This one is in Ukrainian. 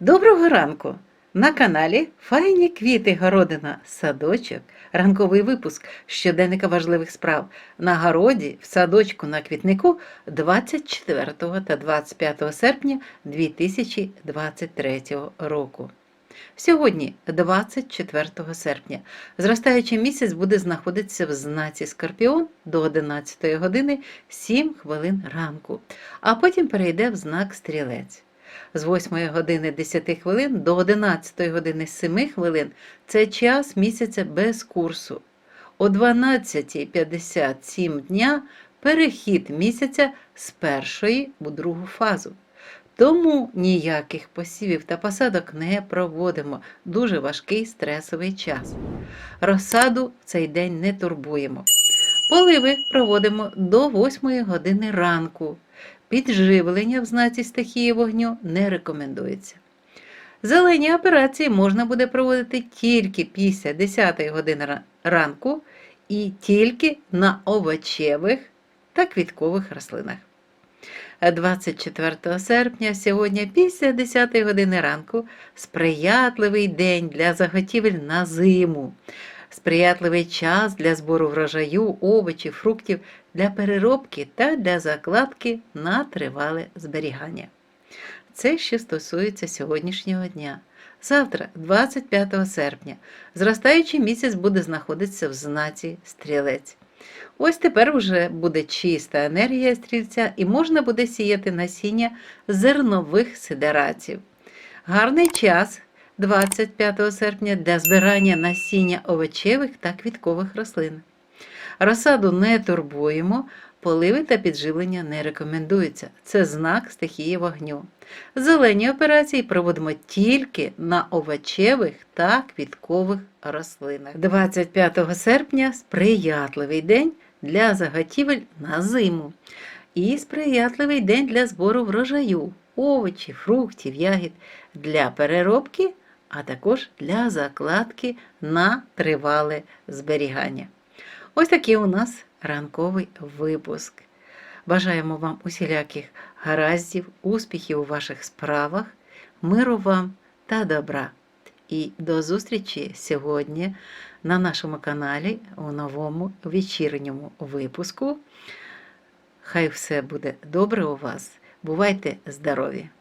Доброго ранку! На каналі Файні квіти городина, садочок, ранковий випуск щоденника важливих справ на городі, в садочку на квітнику 24 та 25 серпня 2023 року. Сьогодні, 24 серпня, зростаючий місяць буде знаходитися в знаці Скорпіон до 11 години 7 хвилин ранку, а потім перейде в знак Стрілець. З 8 години 10 хвилин до 11 години 7 хвилин це час місяця без курсу. О 12.57 дня перехід місяця з першої у другу фазу. Тому ніяких посівів та посадок не проводимо. Дуже важкий стресовий час. Розсаду в цей день не турбуємо. Поливи проводимо до 8 години ранку. Підживлення в знаці стихії вогню не рекомендується. Зелені операції можна буде проводити тільки після 10 години ранку і тільки на овочевих та квіткових рослинах. 24 серпня сьогодні після 10 години ранку сприятливий день для заготівель на зиму, сприятливий час для збору врожаю, овочів, фруктів, для переробки та для закладки на тривале зберігання. Це що стосується сьогоднішнього дня. Завтра, 25 серпня, зростаючий місяць буде знаходитися в знаці стрілець. Ось тепер вже буде чиста енергія стрільця і можна буде сіяти насіння зернових сидераців. Гарний час 25 серпня для збирання насіння овочевих та квіткових рослин. Розсаду не турбуємо, поливи та підживлення не рекомендуються. Це знак стихії вогню. Зелені операції проводимо тільки на овочевих та квіткових рослинах. 25 серпня сприятливий день для заготівель на зиму. І сприятливий день для збору врожаю, овочів, фруктів, ягід, для переробки, а також для закладки на тривале зберігання. Ось такий у нас ранковий випуск. Бажаємо вам усіляких гараздів, успіхів у ваших справах, миру вам та добра. І до зустрічі сьогодні на нашому каналі у новому вечірньому випуску. Хай все буде добре у вас. Бувайте здорові!